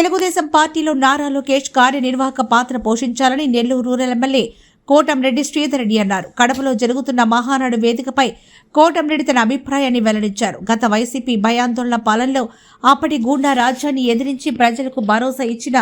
తెలుగుదేశం పార్టీలో నారా లోకేష్ కార్యనిర్వాహక పాత్ర పోషించాలని నెల్లూరు రూరల్ ఎమ్మెల్యే కోటంరెడ్డి శ్రీధరెడ్డి అన్నారు. కడపలో జరుగుతున్న మహానాడు వేదికపై కోటంరెడ్డి తన అభిప్రాయాన్ని వెల్లడించారు. గత వైసీపీ భయాందోళన పాలనలో అప్పటి గూండా రాజ్యాన్ని ఎదిరించి ప్రజలకు భరోసా ఇచ్చిన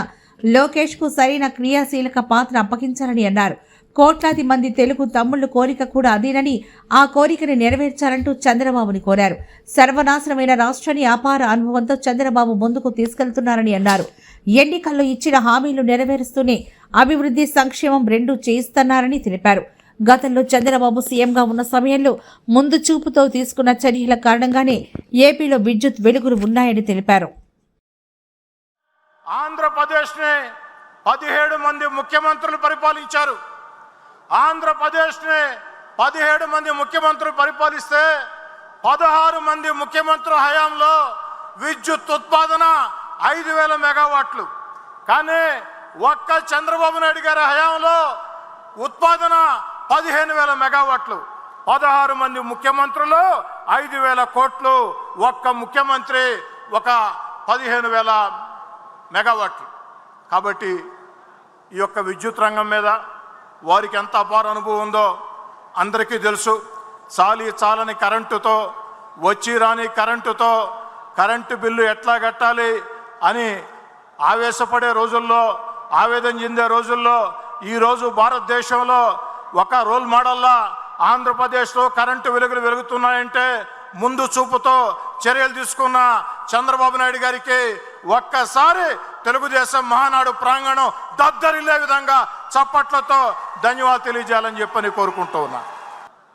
లోకేష్కు సరైన క్రియాశీలక పాత్ర అప్పగించాలని అన్నారు. కోట్లాది మంది తెలుగు తమ్ముళ్ళ కోరిక కూడా అదేనని ఆ కోరికను నెరవేర్చాలంటూ చంద్రబాబుని కోరారు. సర్వనాశనమైన రాష్ట్రాన్ని అపార అనుభవంతో చంద్రబాబు ముందుకు తీసుకెళ్తున్నారని అన్నారు. ఎన్నికల్లో ఇచ్చిన హామీలు నెరవేరుస్తూనే అభివృద్ధి సంక్షేమం రెండూ చేయిస్తున్నారని తెలిపారు. గతంలో చంద్రబాబు సీఎంగా ఉన్న సమయంలో ముందు చూపుతో తీసుకున్న చర్యల కారణంగానే ఏపీలో విద్యుత్ వెలుగులు ఉన్నాయని తెలిపారు. ఆంధ్రప్రదేశ్ని పదిహేడు మంది ముఖ్యమంత్రులు పరిపాలించారు. ఆంధ్రప్రదేశ్ని పదిహేడు మంది ముఖ్యమంత్రులు పరిపాలిస్తే పదహారు మంది ముఖ్యమంత్రుల హయాంలో విద్యుత్ ఉత్పాదన ఐదు వేల మెగావాట్లు. కానీ ఒక్క చంద్రబాబు నాయుడు గారి హయాంలో ఉత్పాదన పదిహేను వేల మెగావాట్లు. పదహారు మంది ముఖ్యమంత్రులు ఐదు వేల కోట్లు ఒక్క ముఖ్యమంత్రి ఒక పదిహేను వేల మెగావాట్లు. కాబట్టి ఈ యొక్క విద్యుత్ రంగం మీద వారికి ఎంత అపార అనుభవం ఉందో అందరికీ తెలుసు. చాలి చాలని కరెంటుతో వచ్చి రాని కరెంటుతో కరెంటు బిల్లు ఎట్లా కట్టాలి అని ఆవేశపడే రోజుల్లో ఆవేదన చెందే రోజుల్లో ఈరోజు భారతదేశంలో ఒక రోల్ మోడల్లా ఆంధ్రప్రదేశ్లో కరెంటు వెలుగులు వెలుగుతున్నాయంటే ముందు చూపుతో చర్యలు తీసుకున్న చంద్రబాబు నాయుడు గారికి ఒక్కసారి తెలుగుదేశం మహానాడు ప్రాంగణం దద్దరిల్లే విధంగా చప్పట్లతో ధన్యవాదాలు తెలియజేయాలని చెప్పని కోరుకుంటూ ఉన్నా.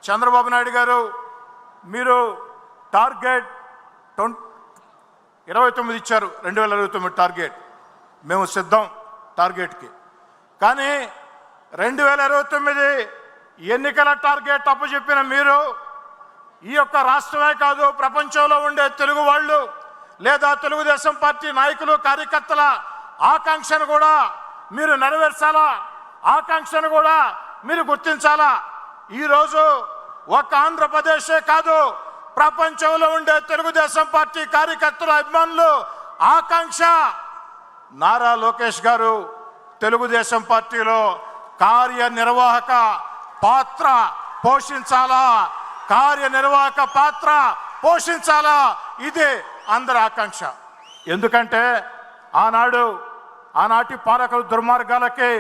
చంద్రబాబు నాయుడు గారు మీరు టార్గెట్ ట్వంటీ ఇరవై తొమ్మిది ఇచ్చారు రెండు వేల ఇరవై తొమ్మిది టార్గెట్. మేము సిద్ధం టార్గెట్కి. కానీ రెండు వేల ఇరవై తొమ్మిది ఎన్నికల టార్గెట్ అప్పచెప్పిన మీరు ఈ యొక్క రాష్ట్రమే కాదు ప్రపంచంలో ఉండే తెలుగు వాళ్ళు లేదా తెలుగుదేశం పార్టీ నాయకులు కార్యకర్తల ఆకాంక్షను కూడా మీరు నెరవేర్చాలా? ఆకాంక్షను కూడా మీరు గుర్తించాలా? ఈరోజు ఒక ఆంధ్రప్రదేశే కాదు ప్రపంచంలో ఉండే తెలుగుదేశం పార్టీ కార్యకర్తల అభిమానులు ఆకాంక్ష. నారా లోకేష్ గారు తెలుగుదేశం పార్టీలో కార్యనిర్వాహక పాత్ర పోషించాలా? కార్యనిర్వాహక పాత్ర పోషించాలా? ఇదే అందరి ఆకాంక్ష. ఎందుకంటే ఆనాడు ఆనాటి పాలకుల దుర్మార్గాలకి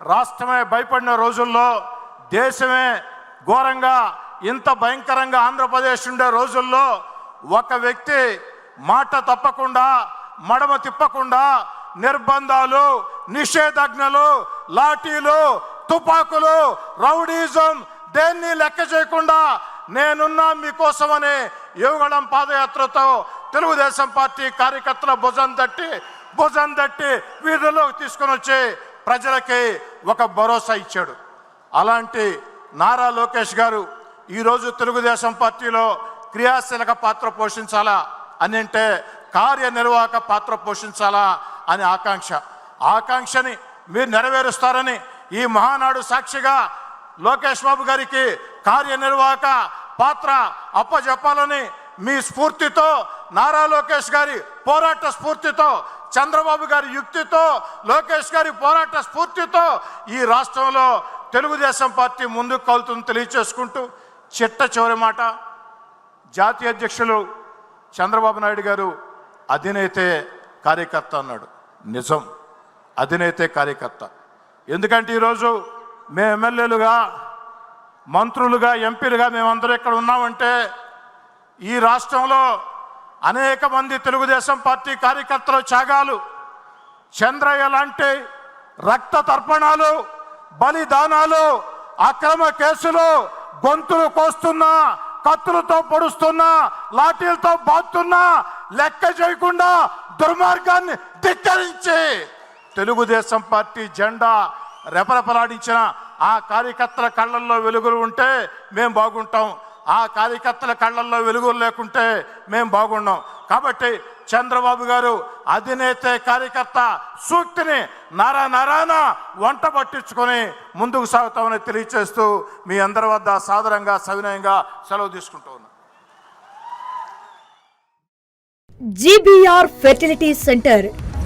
రాష్ట్రమే భయపడిన రోజుల్లో దేశమే ఘోరంగా ఇంత భయంకరంగా ఆంధ్రప్రదేశ్ ఉండే రోజుల్లో ఒక వ్యక్తి మాట తప్పకుండా మడమ తిప్పకుండా నిర్బంధాలు నిషేధాజ్ఞలు లాఠీలు తుపాకులు రౌడీజం దేన్ని లెక్క చేయకుండా నేనున్నా మీకోసమని యువగళం పాదయాత్రతో తెలుగుదేశం పార్టీ కార్యకర్తల భుజం తట్టి భుజం తట్టి వీధుల్లోకి తీసుకొని వచ్చి ప్రజలకి ఒక భరోసా ఇచ్చాడు. అలాంటి నారా లోకేష్ గారు ఈరోజు తెలుగుదేశం పార్టీలో క్రియాశీలక పాత్ర పోషించాలా అని అంటే కార్యనిర్వాహక పాత్ర పోషించాలా అని ఆకాంక్ష. ఆకాంక్షని మీరు నెరవేరుస్తారని ఈ మహానాడు సాక్షిగా లోకేష్ బాబు గారికి కార్యనిర్వాహక పాత్ర అప్పజెప్పాలని మీ స్ఫూర్తితో నారా లోకేష్ గారి పోరాట స్ఫూర్తితో చంద్రబాబు గారి యుక్తితో లోకేష్ గారి పోరాట స్ఫూర్తితో ఈ రాష్ట్రంలో తెలుగుదేశం పార్టీ ముందుకు కలుతుందని తెలియచేసుకుంటూ చిట్ట చివరి మాట. జాతీయ అధ్యక్షులు చంద్రబాబు నాయుడు గారు అధినేతే కార్యకర్త అన్నాడు. నిజం. అధినేతే కార్యకర్త. ఎందుకంటే ఈరోజు మేము ఎమ్మెల్యేలుగా మంత్రులుగా ఎంపీలుగా మేమందరూ ఇక్కడ ఉన్నామంటే ఈ రాష్ట్రంలో అనేక మంది తెలుగుదేశం పార్టీ కార్యకర్తల త్యాగాలు. చంద్రయ్య లాంటి రక్త తర్పణాలు బలిదానాలు అక్రమ కేసులు గొంతులు కోస్తున్నా కత్తులతో పొడుస్తున్నా లాఠీలతో బాతున్నా లెక్క చేయకుండా దుర్మార్గాన్ని ధిక్కరించి తెలుగుదేశం పార్టీ జెండా రెపరెపలాడించిన ఆ కార్యకర్తల కళ్ళల్లో వెలుగులు ఉంటే మేము బాగుంటాం. ఆ కార్యకర్తల కళ్ళల్లో వెలుగులు లేకుంటే మేము బాగున్నాం కాబట్టి చంద్రబాబు గారు అధినేత కార్యకర్త సూక్తిని నారా నరాన వంట పట్టించుకొని ముందుకు సాగుతామని తెలియచేస్తూ మీ అందరి వద్ద సాదరంగా సవినయంగా సెలవు తీసుకుంటూ ఉన్నాం. GBR fertility centre